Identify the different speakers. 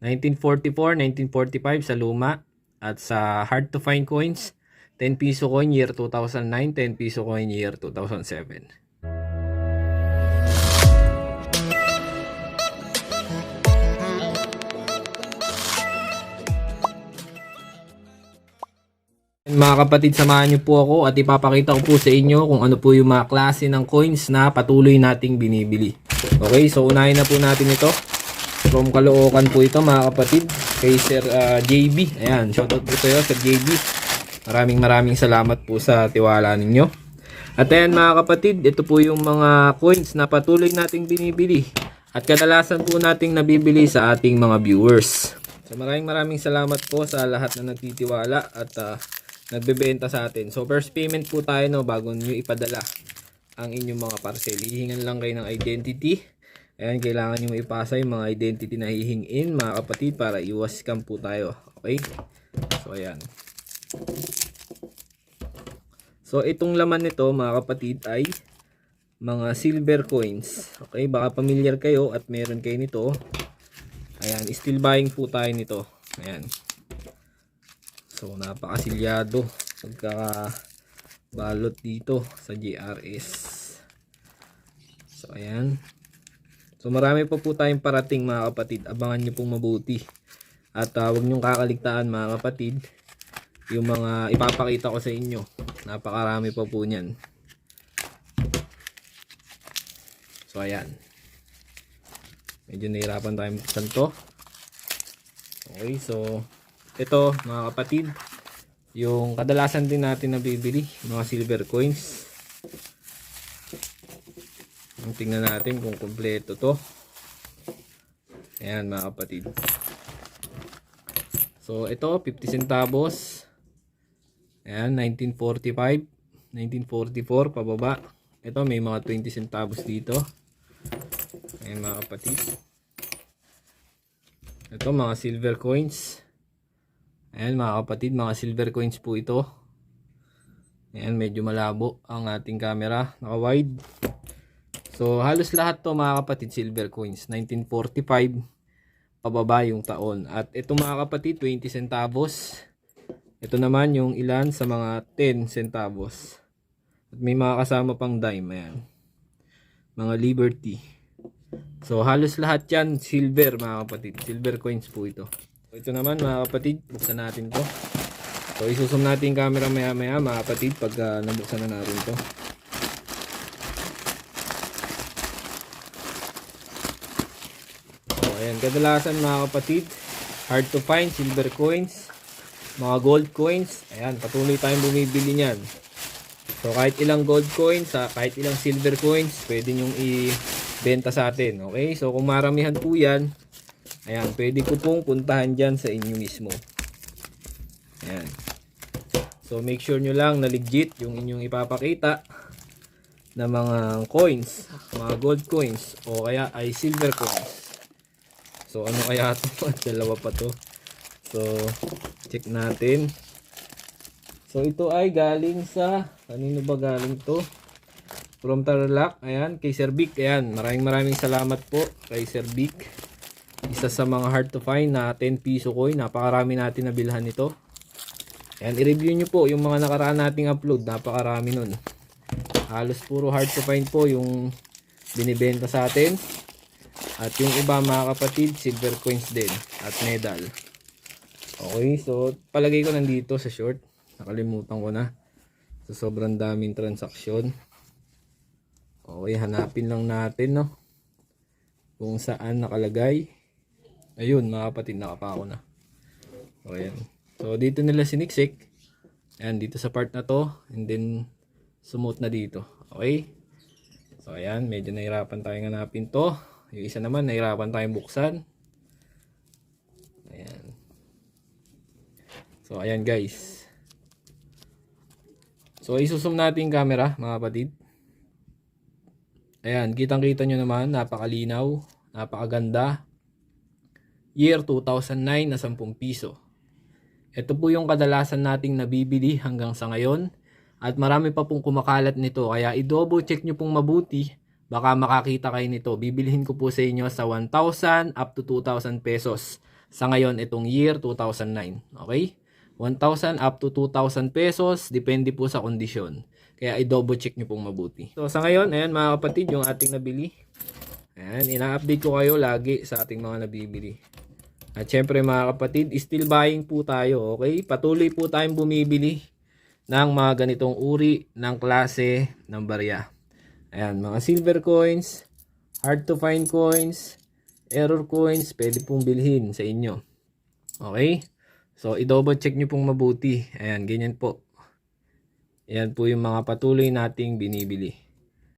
Speaker 1: 1944, 1945 sa luma. At sa hard to find coins, 10 piso coin year 2009, 10 piso coin year 2007. Mga kapatid, samahan niyo po ako at ipapakita ko po sa inyo kung ano po yung mga klase ng coins na patuloy nating binibili. Okay, so unahin na po natin ito. From Caloocan po ito mga kapatid kay Sir ah, JB. Ayan, shoutout po sa iyo Sir JB. Maraming maraming salamat po sa tiwala ninyo. At ayan mga kapatid, ito po yung mga coins na patuloy nating binibili. At kadalasan po nating nabibili sa ating mga viewers. So maraming maraming salamat po sa lahat na nagtitiwala at ah, nagbebenta sa atin. So first payment po tayo no bago niyo ipadala ang inyong mga parcel. Hihingan lang kayo ng identity. Ayan, kailangan nyo ipasa yung mga identity na hihingin mga kapatid para iwas scam po tayo. Okay? So ayan. So itong laman nito mga kapatid ay mga silver coins. Okay, baka familiar kayo at meron kayo nito. Ayan, still buying po tayo nito. Ayan. So napakasilyado pagka balot dito sa GRS. So ayan. So marami pa po tayong parating mga kapatid. Abangan nyo pong mabuti. At uh, huwag nyong kakaligtaan mga kapatid. Yung mga ipapakita ko sa inyo. Napakarami pa po niyan. So ayan. Medyo nahirapan tayo buksan to. Okay, so ito mga kapatid. Yung kadalasan din natin na bibili. Mga silver coins. Tingnan natin kung kumpleto to. Ayan mga kapatid. So ito 50 centavos. Ayan 1945, 1944 pababa. Ito may mga 20 centavos dito. Ayan mga kapatid. Ito mga silver coins. Ayan mga kapatid, mga silver coins po ito. Ayan medyo malabo ang ating camera, naka-wide. So, halos lahat to mga kapatid, silver coins. 1945, pababa yung taon. At ito mga kapatid, 20 centavos. Ito naman yung ilan sa mga 10 centavos. At may mga kasama pang dime, ayan. Mga Liberty. So, halos lahat yan, silver mga kapatid. Silver coins po ito. Ito naman mga kapatid, buksan natin to. So, isusum natin yung camera maya maya mga kapatid pag ah, nabuksan na natin to. So, ayan, kadalasan mga kapatid, hard to find, silver coins, mga gold coins, ayan, patuloy tayong bumibili niyan. So, kahit ilang gold coins, ah, kahit ilang silver coins, pwede nyong i-benta sa atin, okay? So, kung maramihan po yan, ayan, pwede ko pong puntahan dyan sa inyo mismo. Ayan. So, make sure nyo lang na legit yung inyong ipapakita na mga coins, mga gold coins, o kaya ay silver coins. So, ano kaya ito? Dalawa pa to. So, check natin. So, ito ay galing sa, kanino ba galing to? From Tarlac, ayan, kay Sir Vic, ayan, maraming maraming salamat po kay Sir Vic. Isa sa mga hard to find na 10 piso coin, napakarami natin nabilhan nito. Ayan, i-review nyo po yung mga nakaraan nating upload, napakarami nun. Halos puro hard to find po yung binibenta sa atin. At yung iba mga kapatid, silver coins din at medal. Okay, so palagay ko nandito sa short. Nakalimutan ko na. So sobrang daming transaksyon. Okay, hanapin lang natin no. Kung saan nakalagay. Ayun mga kapatid, nakapako na. Okay. So dito nila siniksik. Ayan, dito sa part na to. And then sumot na dito. Okay? So ayan, medyo nahirapan tayong hanapin to. Yung isa naman, nahirapan tayong buksan. Ayan. So, ayan guys. So, isusum natin camera, mga kapatid. Ayan, kitang-kita nyo naman, napakalinaw, napakaganda. Year 2009 na 10 piso. Ito po yung kadalasan nating nabibili hanggang sa ngayon. At marami pa pong kumakalat nito. Kaya i-double check nyo pong mabuti. Baka makakita kayo nito. Bibilihin ko po sa inyo sa 1,000 up to 2,000 pesos. sa ngayon itong year 2009. Okay? 1,000 up to 2,000 pesos, depende po sa kondisyon. Kaya i-double check nyo pong mabuti. So sa ngayon, ayan mga kapatid, yung ating nabili. Ayan, ina-update ko kayo lagi sa ating mga nabibili. At syempre mga kapatid, still buying po tayo, okay? Patuloy po tayong bumibili ng mga ganitong uri ng klase ng barya. Ayan, mga silver coins, hard to find coins, error coins, pwede pong bilhin sa inyo. Okay? So, i-double check nyo pong mabuti. Ayan, ganyan po. Ayan po yung mga patuloy nating binibili.